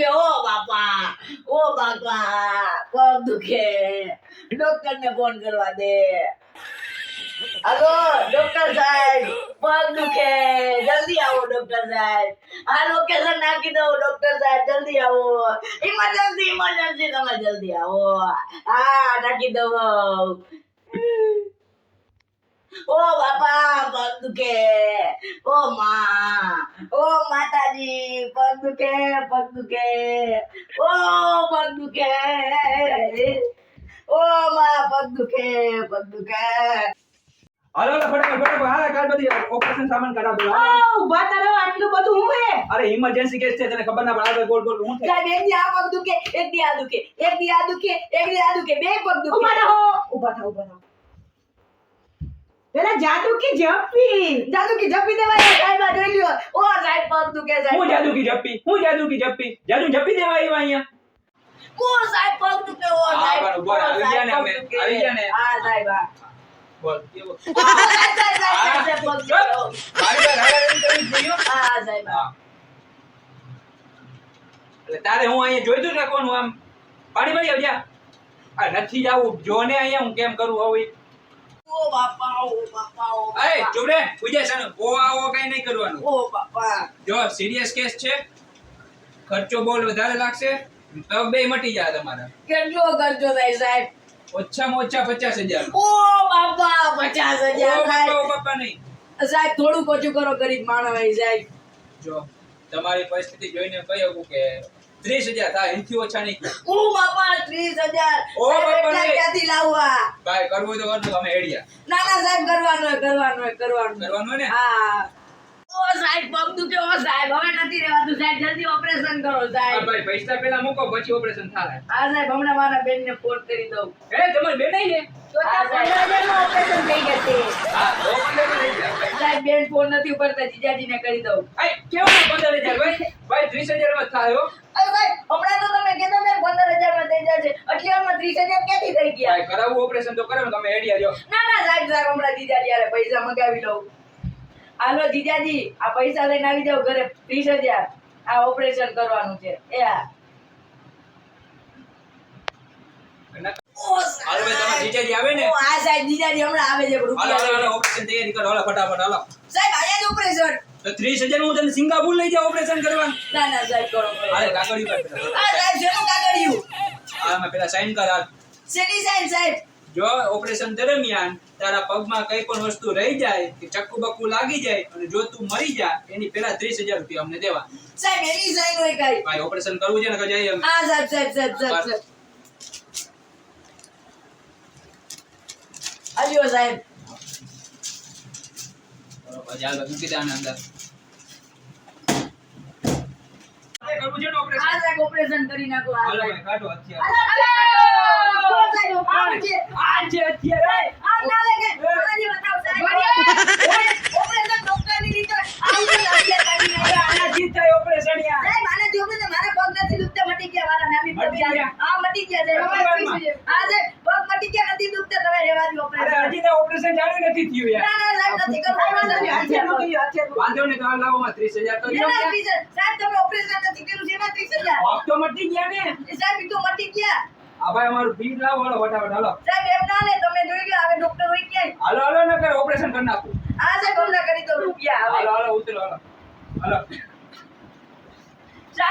બાપા, ઓ બાપા પગ દુખે? ડોક્ટર ને ફોન કરવા દે. હાલો, ડોક્ટર સાહેબ પગ દુખે? જલ્દી આવો, ડોક્ટર સાહેબ. આ લોકેશન નાખી દો ડોક્ટર સાહેબ, જલ્દી આવો. ઇમરજન્સી ઇમરજન્સી તમે જલ્દી આવો. હા, નાખી દો ઓ બાપા પગ દુખે ઓ માં ઓ માતાજી પગ દુખે પગ દુખે ઓ પગ દુખે ઓ માં પગ દુખે પગ દુખે હાલો હાલો ફટાફટ ફટાફટ હાલો કાલ બધી ઓપરેશન સામાન કરાવ દો આ ઊભા તારો આટલું બધું હું હે અરે ઇમરજન્સી કેસ છે તને ખબર ના પડે આગળ ગોળ ગોળ હું થાય સાહેબ એક દી આ પગ દુખે એક દી આ દુખે એક દી આ દુખે એક દી આ દુખે બે પગ દુખે ઊભા રહો ઊભા થાઓ ઊભા થાઓ પેલા જાદુ કી જપ્પી જાદુ કી જપ્પી દેવાય સાહેબ આ જોઈ લ્યો. ઓ સાહેબ પગ દુખે હું જાદુ કી જપ્પી હું જાદુ કી જપ્પી જાદુ જપ્પી દેવા આવ્યા અહીંયા. કો સાહેબ પગ દુખે ઓ સાહેબ બરાબર, બરોબર આવી ગયા ને અમે, આવી ગયા ને. હા સાહેબ હા. બોલ કેવો? સાહેબ, સાહેબ, સાહેબ, સાહેબ, સાહેબ, પગ દુખે. મારી પર હાડાહાડી કરવી જ હા. સાહેબ હા. હા. એટલે તારે હું અહીંયા જોઈતું દઉં રાખવાનું આમ? પાણી મળી આવજા આ નથી જાવું જો ને અહીંયા હું કેમ કરું હવે ઓ બાપા ઓ બાપા ઓ એ ચૂપ રે પૂજા સાનો. ઓ આવો કઈ નહીં કરવાનું. ઓ બાપા. જો સિરિયસ કેસ છે. ખર્ચો બહુ વધારે લાગશે. પગ બે મટી જાય તમારા. કેટલો ખર્ચો થાય સાહેબ? ઓછામાં ઓછા પચાસ હજાર. ઓ બાપા પચાસ હજાર નહીં. સાહેબ ઓછું કરો ગરીબ માણસ સાહેબ. જો તમારી પરિસ્થિતિ જોઈને કહી શકું કે ત્રીસ હજાર. થાય એનાથી ઓછા નહીં. હું બાપા ત્રીસ હજાર. ઓ બાપા ક્યાંથી લાવવા? ભાઈ કરવું તો કરજો અમે એડિયા ના ના સાહેબ કરવાનું કરવાનું કરવાનું કરવાનું ને? હા. ઓ સાહેબ પગ દુખે ઓ સાહેબ હવે નથી રહેવાતું સાહેબ જલ્દી ઓપરેશન કરો સાહેબ. ભાઈ પૈસા પેલા મૂકો પછી ઓપરેશન થાય. હા સાહેબ હમણાં મારા બેન ને ફોન કરી દઉં. એ તમારી બેન ને? ઓપરેશન થઈ જશે. સાહેબ બેન ફોન નથી ઉપરતા જીજાજી ને કરી દઉં. કેવું પંદર હજાર ભાઈ ત્રીસ હજારમાં થાય અરે સાહેબ હમણાં તો તમે કીધું ને પંદર હજારમાં થઈ જશે એટલી વારમાં ત્રીસ હજાર ક્યાંથી થઈ ગયા? કરાવવું ઓપરેશન તો કરાવો તમે હેડી આવ્યો ના ના સાહેબ સાહેબ હમણાં દીધા ત્યારે પૈસા મંગાવી લઉં. હાલો જીજાજી આ પૈસા લઈને આવી જાવ ઘરે. ત્રીસ હજાર. આ ઓપરેશન કરવાનું છે. એ હા ઓ હાલો ભાઈ તમારા જીજાજી આવે ને? ઓ, હા સાહેબ જીજાજી હમણાં આવે છે હાલો હાલો ઓપરેશન તૈયારી કરો. હાલો ફટાફટ હાલો. સાહેબ આયા જ ઓપરેશન તો ત્રીસ હજાર હું તને સિંગાપુર લઈ જાઉં ઓપરેશન કરવા? ના ના સાહેબ કરો. અરે હાલે કાગળી પર હા સાહેબ શેનું કાગળિયું? મેં પેલા સાઈન કર હાલ. શેની સાહેબ સાહેબ? જો ઓપરેશન દરમિયાન તારા પગમાં કઈ પણ વસ્તુ રહી જાય કે ચક્કુ બક્કુ લાગી જાય અને જો તું મરી જા એની પેલા ત્રીસ હજાર રૂપિયા અમને દેવા. સાહેબ એની સાઈન હોય કઈ? ભાઈ ઓપરેશન કરવું છે ને કે જઈએ હા સાહેબ સાહેબ સાહેબ સાહેબ સાહેબ. આલ્યો સાહેબ. બરોબર, ચાલ ભાઈ, મૂકી દે अंदर આ ઓપરેશન કરી નાખો આ કાઢો હથિયાર. ઓ સાહેબ આમ છે આ છે હથિયાર, એ. આમ ના લાગે મારાજી બતાવો સાહેબ ઓપરેશન ડોક્ટરની રીતે આમ તો લાગ્યા કાઢી નાખ્યા. આનાથી જ થાય ઓપરેશન યાર. સાહેબ આને જો કે મારા પગ નથી દુખતા મટી ગયા મારા નામી પગ ગયા? હા મટી ગયા છે. હા જે પગ મટી ગયા નથી દુખતા તમે રેવા દો અરે, ઓપરેશન હજી તો ઓપરેશન ચાલુ નથી થયું યાર. ના ના સાહેબ નથી કરવું. હથિયારનું કર્યું, હથિયારનું. વાંધો ને તો આ લાવો માં 30000 તો ના, ના, હજાર. સાહેબ તમે ઓપરેશન નથી કર્યું છે એમાં 30000 પગ તો મટી ગયા ને. સાહેબ તો મટી ગયા. આ ભાઈ અમારું બિલ લાવો હાલો ફટાફટ હાલો. સાહેબ એમ ના લે તમે જોઈ લો હવે ડોક્ટર હોય ક્યાંય. હાલો હાલો ન કરે ઓપરેશન કરી નાખું. હા સાહેબ હમણાં કરી દો રૂપિયા હાલો હાલો ઉતરો હાલો. હાલો.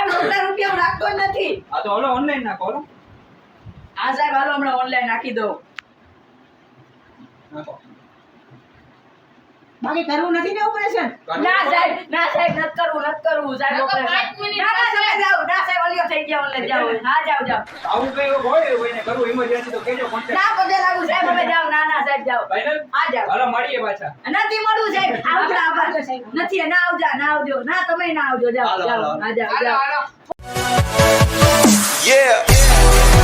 સાહેબ ડોક્ટર રૂપિયા હું રાખતો નથી. આ તો હાલો ઓનલાઈન નાખો હાલો. હા સાહેબ હાલો હમણાં ઓનલાઈન નાખી દો નાખો. બાકી કરવું નથી ને ઓપરેશન ના સાહેબ ના સાહેબ નથી કરવું નત કરવું. સાહેબ ઓપરેશન. ના ના તમે જાઓ ના સાહેબ ઓલિયો થઈ ગયા ઓનલાઈન જાઓ. હા જાઓ જાઓ. આવું કઈ હોય એવું કોઈને કરવું ઇમરજન્સી તો કેજો કોન્ટેક્ટ ના પગે લાગુ સાહેબ હવે જાઓ. ના ના સાહેબ જાઓ. ફાઇનલ હા જાઓ. હાલો મળીએ પાછા. નથી મળવું સાહેબ. આવજો આભાર. નથી ના આવજા ના આવજો. ના તમે ના આવજો. જાઓ જાઓ. હા જાઓ જાઓ. Yeah.